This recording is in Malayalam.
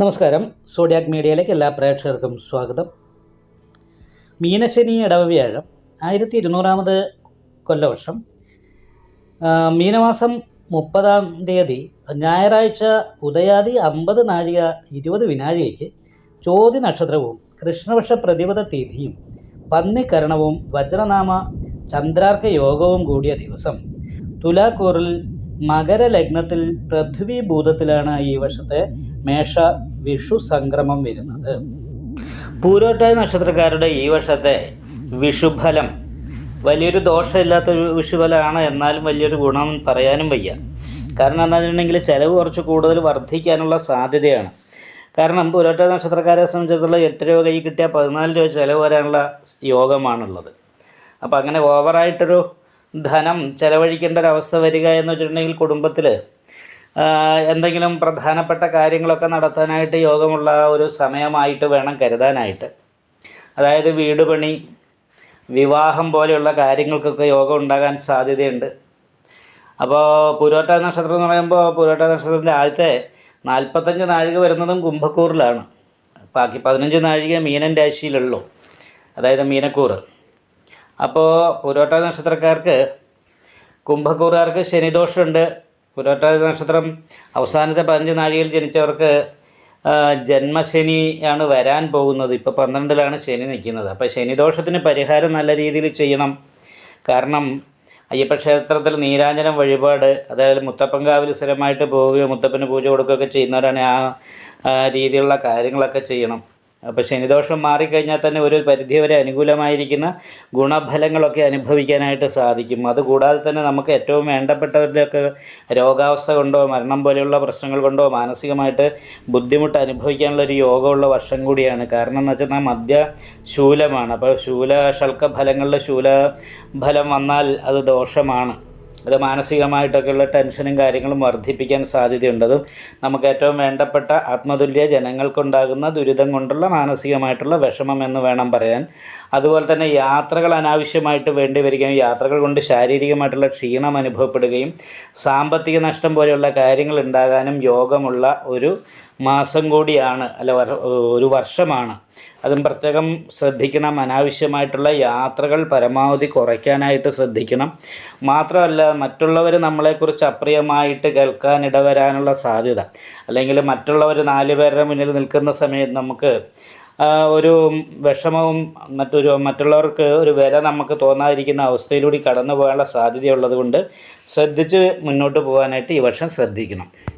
നമസ്കാരം. സോഡിയാക് മീഡിയയിലേക്ക് എല്ലാ പ്രേക്ഷകർക്കും സ്വാഗതം. മീനശനി ഇടവവ്യാഴം ആയിരത്തി ഇരുന്നൂറാമത് കൊല്ലവർഷം മീനമാസം മുപ്പതാം തീയതി ഞായറാഴ്ച ഉദയാദി അമ്പത് നാഴിക ഇരുപത് വിനാഴികയ്ക്ക് ചോതി നക്ഷത്രവും കൃഷ്ണപക്ഷ പ്രതിപദ തീയതിയും പന്നിക്കരണവും വജ്രനാമ ചന്ദ്രാർക്ക യോഗവും കൂടിയ ദിവസം. തുലാക്കൂറിൽ മകരലഗ്നത്തിൽ പൃഥ്വീഭൂതത്തിലാണ് ഈ വർഷത്തെ മേഷ വിഷു സംക്രമം വരുന്നത്. പൂരോട്ടായ നക്ഷത്രക്കാരുടെ ഈ വർഷത്തെ വിഷുഫലം വലിയൊരു ദോഷമില്ലാത്ത ഒരു വിഷുഫലമാണ്. എന്നാലും വലിയൊരു ഗുണം പറയാനും വയ്യ. കാരണം എന്താ വെച്ചിട്ടുണ്ടെങ്കിൽ ചിലവ് കുറച്ച് കൂടുതൽ വർദ്ധിക്കാനുള്ള സാധ്യതയാണ്. കാരണം പൂരോട്ട നക്ഷത്രക്കാരെ സംബന്ധിച്ചിടത്തോളം എട്ട് രൂപ കൈ കിട്ടിയാൽ പതിനാല് രൂപ ചിലവ് വരാനുള്ള യോഗമാണുള്ളത്. അപ്പോൾ അങ്ങനെ ഓവറായിട്ടൊരു ധനം ചിലവഴിക്കേണ്ട ഒരു അവസ്ഥ വരിക എന്ന് വെച്ചിട്ടുണ്ടെങ്കിൽ കുടുംബത്തിൽ എന്തെങ്കിലും പ്രധാനപ്പെട്ട കാര്യങ്ങളൊക്കെ നടത്താനായിട്ട് യോഗമുള്ള ഒരു സമയമായിട്ട് വേണം കരുതാനായിട്ട്. അതായത് വീട് പണി വിവാഹം പോലെയുള്ള കാര്യങ്ങൾക്കൊക്കെ യോഗം ഉണ്ടാകാൻ സാധ്യതയുണ്ട്. അപ്പോൾ പുരോട്ട നക്ഷത്രം എന്ന് പറയുമ്പോൾ പുരോട്ട നക്ഷത്രത്തിന്റെ ആദ്യത്തെ നാൽപ്പത്തഞ്ച് നാഴിക വരുന്നതും കുംഭക്കൂറിലാണ്. ബാക്കി പതിനഞ്ച് നാഴിക മീനൻ രാശിയിലുള്ളൂ. അതായത് മീനക്കൂറ്. അപ്പോൾ പുരോട്ട നക്ഷത്രക്കാർക്ക് കുംഭക്കൂറുകാർക്ക് ശനിദോഷമുണ്ട്. പുരോട്ട നക്ഷത്രം അവസാനത്തെ പതിനഞ്ച് നാഴികയിൽ ജനിച്ചവർക്ക് ജന്മശനിയാണ് വരാൻ പോകുന്നത്. ഇപ്പോൾ പന്ത്രണ്ടിലാണ് ശനി നിൽക്കുന്നത്. അപ്പോൾ ശനിദോഷത്തിന് പരിഹാരം നല്ല രീതിയിൽ ചെയ്യണം. കാരണം അയ്യപ്പ ക്ഷേത്രത്തിൽ നീരാഞ്ജനം വഴിപാട് അതായത് മുത്തപ്പങ്കാവിൽ സ്ഥിരമായിട്ട് പോവുകയോ മുത്തപ്പന് പൂജ കൊടുക്കുകയൊക്കെ ചെയ്യുന്നവരാണ് ആ രീതിയിലുള്ള കാര്യങ്ങളൊക്കെ ചെയ്യണം. അപ്പോൾ ശനിദോഷം മാറിക്കഴിഞ്ഞാൽ തന്നെ ഒരു പരിധിവരെ അനുകൂലമായിരിക്കുന്ന ഗുണഫലങ്ങളൊക്കെ അനുഭവിക്കാനായിട്ട് സാധിക്കും. അതുകൂടാതെ തന്നെ നമുക്ക് ഏറ്റവും വേണ്ടപ്പെട്ടവരുടെയൊക്കെ രോഗാവസ്ഥ കൊണ്ടോ മരണം പോലെയുള്ള പ്രശ്നങ്ങൾ കൊണ്ടോ മാനസികമായിട്ട് ബുദ്ധിമുട്ട് അനുഭവിക്കാനുള്ള ഒരു യോഗമുള്ള വർഷം കൂടിയാണ്. കാരണം എന്ന് വെച്ചാൽ മദ്യ ശൂലമാണ്. അപ്പോൾ ശൂല ഫലങ്ങളിൽ ശൂല ഫലം വന്നാൽ അത് ദോഷമാണ്. അത് മാനസികമായിട്ടൊക്കെയുള്ള ടെൻഷനും കാര്യങ്ങളും വർദ്ധിപ്പിക്കാൻ സാധ്യതയുണ്ടതും നമുക്ക് ഏറ്റവും വേണ്ടപ്പെട്ട ആത്മതുല്യ ജനങ്ങൾക്കുണ്ടാകുന്ന ദുരിതം കൊണ്ടുള്ള മാനസികമായിട്ടുള്ള വിഷമം എന്ന് വേണം പറയാൻ. അതുപോലെ തന്നെ യാത്രകൾ അനാവശ്യമായിട്ട് വേണ്ടി വരികയും യാത്രകൾ കൊണ്ട് ശാരീരികമായിട്ടുള്ള ക്ഷീണം അനുഭവപ്പെടുകയും സാമ്പത്തിക നഷ്ടം പോലെയുള്ള കാര്യങ്ങൾ ഉണ്ടാകാനും യോഗമുള്ള ഒരു മാസം കൂടിയാണ് അല്ല ഒരു വർഷമാണ്. അതും പ്രത്യേകം ശ്രദ്ധിക്കണം. അനാവശ്യമായിട്ടുള്ള യാത്രകൾ പരമാവധി കുറയ്ക്കാനായിട്ട് ശ്രദ്ധിക്കണം. മാത്രമല്ല മറ്റുള്ളവർ നമ്മളെക്കുറിച്ച് അപ്രിയമായിട്ട് കേൾക്കാൻ ഇടവരാനുള്ള സാധ്യത. അല്ലെങ്കിൽ മറ്റുള്ളവർ നാല് പേരുടെ മുന്നിൽ നിൽക്കുന്ന സമയത്ത് നമുക്ക് ഒരു വിഷമവും മറ്റൊരു മറ്റുള്ളവർക്ക് ഒരു വില നമുക്ക് തോന്നാതിരിക്കുന്ന അവസ്ഥയിലൂടെ കടന്നു പോകാനുള്ള സാധ്യതയുള്ളതുകൊണ്ട് ശ്രദ്ധിച്ച് മുന്നോട്ട് പോകാനായിട്ട് ഈ വർഷം ശ്രദ്ധിക്കണം.